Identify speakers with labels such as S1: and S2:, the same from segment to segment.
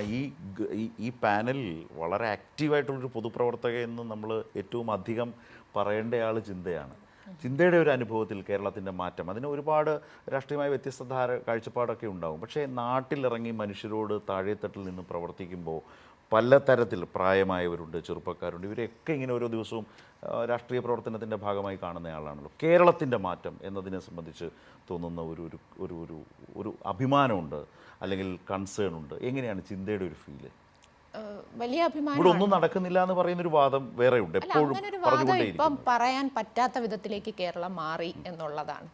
S1: ഈ ഈ- പാനലിൽ വളരെ ആക്റ്റീവായിട്ടുള്ളൊരു പൊതുപ്രവർത്തക എന്ന് നമ്മൾ ഏറ്റവും അധികം പറയേണ്ട ആൾ ചിന്തയാണ്. ചിന്തയുടെ ഒരു അനുഭവത്തിൽ കേരളത്തിന്റെ മാറ്റം. അതിന് ഒരുപാട് രാഷ്ട്രീയമായ വ്യത്യസ്ത ധാര കാഴ്ചപ്പാടൊക്കെ ഉണ്ടാകും പക്ഷേ നാട്ടിലിറങ്ങി മനുഷ്യരോട് താഴെത്തട്ടിൽ നിന്ന് പ്രവർത്തിക്കുമ്പോൾ പലതരത്തിൽ പ്രായമായവരുണ്ട് ചെറുപ്പക്കാരുണ്ട്. ഇവരെയൊക്കെ ഇങ്ങനെ ഓരോ ദിവസവും രാഷ്ട്രീയ പ്രവർത്തനത്തിന്റെ ഭാഗമായി കാണുന്ന ആളാണല്ലോ. കേരളത്തിന്റെ മാറ്റം എന്നതിനെ സംബന്ധിച്ച് തോന്നുന്ന ഒരു ഒരു ഒരു ഒരു അഭിമാനമുണ്ട് അല്ലെങ്കിൽ കൺസേൺ ഉണ്ട്. എങ്ങനെയാണ് ചിന്തയുടെ ഒരു
S2: ഫീൽ വലിയ അഭിമാനം
S1: ഇവിടെ ഒന്നും നടക്കുന്നില്ല എന്ന് പറയുന്ന ഒരു വാദം വേറെ ഉണ്ട്
S2: അല്ല
S1: എപ്പോഴും
S2: അങ്ങനെ ഒരു വാദം ഇപ്പം
S1: പറഞ്ഞുകൊണ്ടേയിരിക്കും
S2: പറയാൻ പറ്റാത്ത വിധത്തിലേക്ക് കേരളം മാറി എന്നുള്ളതാണ്.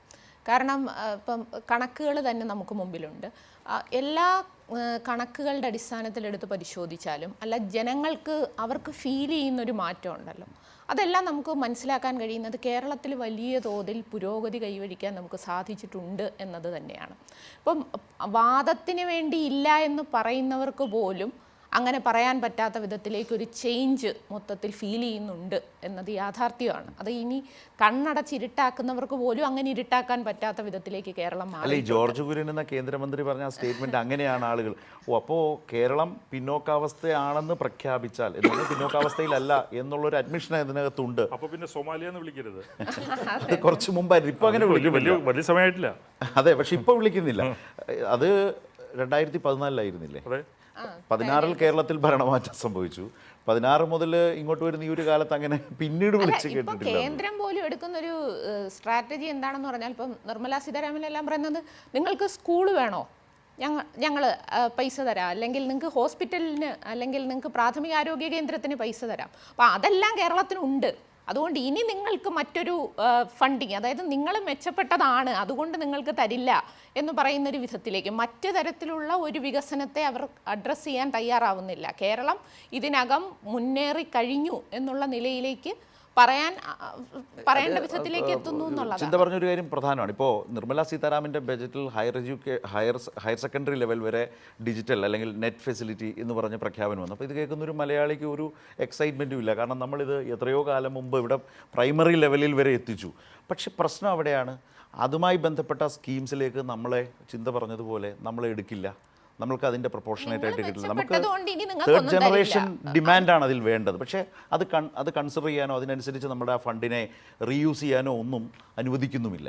S2: കാരണം ആ, ഇപ്പം കണക്കുകൾ തന്നെ നമുക്ക് മുമ്പിലുണ്ട്. ആ, എല്ലാ ആ, കണക്കുകളുടെ അടിസ്ഥാനത്തിൽ എടുത്ത് പരിശോധിച്ചാലും അല്ല ജനങ്ങൾക്ക് അവർക്ക് ഫീൽ ചെയ്യുന്ന ഒരു മാറ്റം ഉണ്ടല്ലോ. അതെല്ലാം നമുക്ക് മനസ്സിലാക്കാൻ കഴിയുന്നത് കേരളത്തിൽ വലിയ തോതിൽ പുരോഗതി കൈവരിക്കാൻ നമുക്ക് സാധിച്ചിട്ടുണ്ട് എന്നത് തന്നെയാണ്. ഇപ്പം വാദത്തിന് വേണ്ടി ഇല്ല എന്ന് പറയുന്നവർക്ക് പോലും അങ്ങനെ പറയാൻ പറ്റാത്ത വിധത്തിലേക്ക് ഒരു ചേഞ്ച് മൊത്തത്തിൽ ഫീൽ ചെയ്യുന്നുണ്ട് എന്നത് യാഥാർത്ഥ്യമാണ്. അത് ഇനി കണ്ണടച്ചിരുട്ടാക്കുന്നവർക്ക് പോലും അങ്ങനെ ഇരുട്ടാക്കാൻ പറ്റാത്ത വിധത്തിലേക്ക് കേരളം
S1: അല്ല
S2: മാറി
S1: ഈ ജോർജ് കുര്യൻ എന്ന കേന്ദ്രമന്ത്രി പറഞ്ഞ സ്റ്റേറ്റ്മെന്റ് അങ്ങനെയാണ് ആളുകൾ. ഓ അപ്പോൾ കേരളം പിന്നോക്കാവസ്ഥയാണെന്ന് പ്രഖ്യാപിച്ചാൽ എന്നാൽ പിന്നോക്കാവസ്ഥയിലല്ല എന്നുള്ളൊരു അഡ്മിഷൻ ഇതിനകത്തുണ്ട്.
S3: അപ്പൊ പിന്നെ സൊമാലിയ എന്ന് വിളിക്കരുത്.
S1: അത്. കുറച്ച് മുമ്പായിരുന്നു ഇപ്പൊ അങ്ങനെ
S3: വലിയ വലിയ സമയമായിട്ടില്ല.
S1: അതെ പക്ഷെ ഇപ്പൊ വിളിക്കുന്നില്ല. അത് രണ്ടായിരത്തി പതിനാലിലായിരുന്നില്ലേ പതിനാറിൽ കേരളത്തിൽ ഭരണമാറ്റം സംഭവിച്ചു. പതിനാറ് മുതൽ ഇങ്ങോട്ട് വരുന്ന ഈ ഒരു കാലത്ത് അങ്ങനെ പിന്നീട് വിളിച്ച് കേട്ടിട്ടില്ല
S2: കേന്ദ്രം പോലും എടുക്കുന്ന ഒരു സ്ട്രാറ്റജി എന്താണെന്ന് പറഞ്ഞാൽ ഇപ്പം നിർമ്മലാ സീതാരാമൻ എല്ലാം പറയുന്നത് നിങ്ങൾക്ക് സ്കൂൾ വേണോ? ഞങ്ങൾ ഞങ്ങൾ പൈസ തരാം. അല്ലെങ്കിൽ നിങ്ങൾക്ക് ഹോസ്പിറ്റലിന് അല്ലെങ്കിൽ നിങ്ങൾക്ക് പ്രാഥമിക ആരോഗ്യ കേന്ദ്രത്തിന് പൈസ തരാം. അപ്പോൾ അതെല്ലാം കേരളത്തിനുണ്ട്. അതുകൊണ്ട് ഇനി നിങ്ങൾക്ക് മറ്റൊരു ഫണ്ടിങ് അതായത് നിങ്ങൾ മെച്ചപ്പെട്ടതാണ് അതുകൊണ്ട് നിങ്ങൾക്ക് തരില്ല എന്ന് പറയുന്ന ഒരു വിധത്തിലേക്ക് മറ്റു തരത്തിലുള്ള ഒരു വികസനത്തെ അവർ അഡ്രസ്സ് ചെയ്യാൻ തയ്യാറാവുന്നില്ല. കേരളം ഇതിനകം മുന്നേറി കഴിഞ്ഞു എന്നുള്ള നിലയിലേക്ക് പറയാൻ പറയേണ്ട വിധത്തിലേക്ക് എത്തുന്നു എന്നുള്ളത്
S1: ചിന്ത പറഞ്ഞൊരു കാര്യം പ്രധാനമാണ്. ഇപ്പോൾ നിർമ്മല സീതാരാമന്റെ ബജറ്റിൽ higher എഡ്യൂക്കേ higher higher secondary level വരെ ഡിജിറ്റൽ അല്ലെങ്കിൽ നെറ്റ് ഫെസിലിറ്റി എന്ന് പറഞ്ഞ പ്രഖ്യാപനം വന്നു. അപ്പോൾ ഇത് കേൾക്കുന്ന ഒരു മലയാളിക്ക് ഒരു എക്സൈറ്റ്മെന്റും ഇല്ല. കാരണം നമ്മളിത് എത്രയോ കാലം മുമ്പ് ഇവിടെ പ്രൈമറി ലെവലിൽ വരെ എത്തിച്ചു. പക്ഷെ പ്രശ്നം അവിടെയാണ്. അതുമായി ബന്ധപ്പെട്ട സ്കീംസിലേക്ക് നമ്മളെ ചിന്ത പറഞ്ഞതുപോലെ നമ്മളെ എടുക്കില്ല. നമ്മൾക്ക് അതിന്റെ പ്രൊപ്പോർഷനേറ്റ് ആയിട്ട് കിട്ടില്ല. നമുക്ക് തേർഡ് ജനറേഷൻ. ഡിമാൻഡാണ് അതിൽ വേണ്ടത്. പക്ഷേ അത് കൺ അത് കൺസിഡർ ചെയ്യാനോ അതിനനുസരിച്ച് നമ്മുടെ ആ ഫണ്ടിനെ റീയൂസ് ചെയ്യാനോ ഒന്നും അനുവദിക്കുന്നുമില്ല.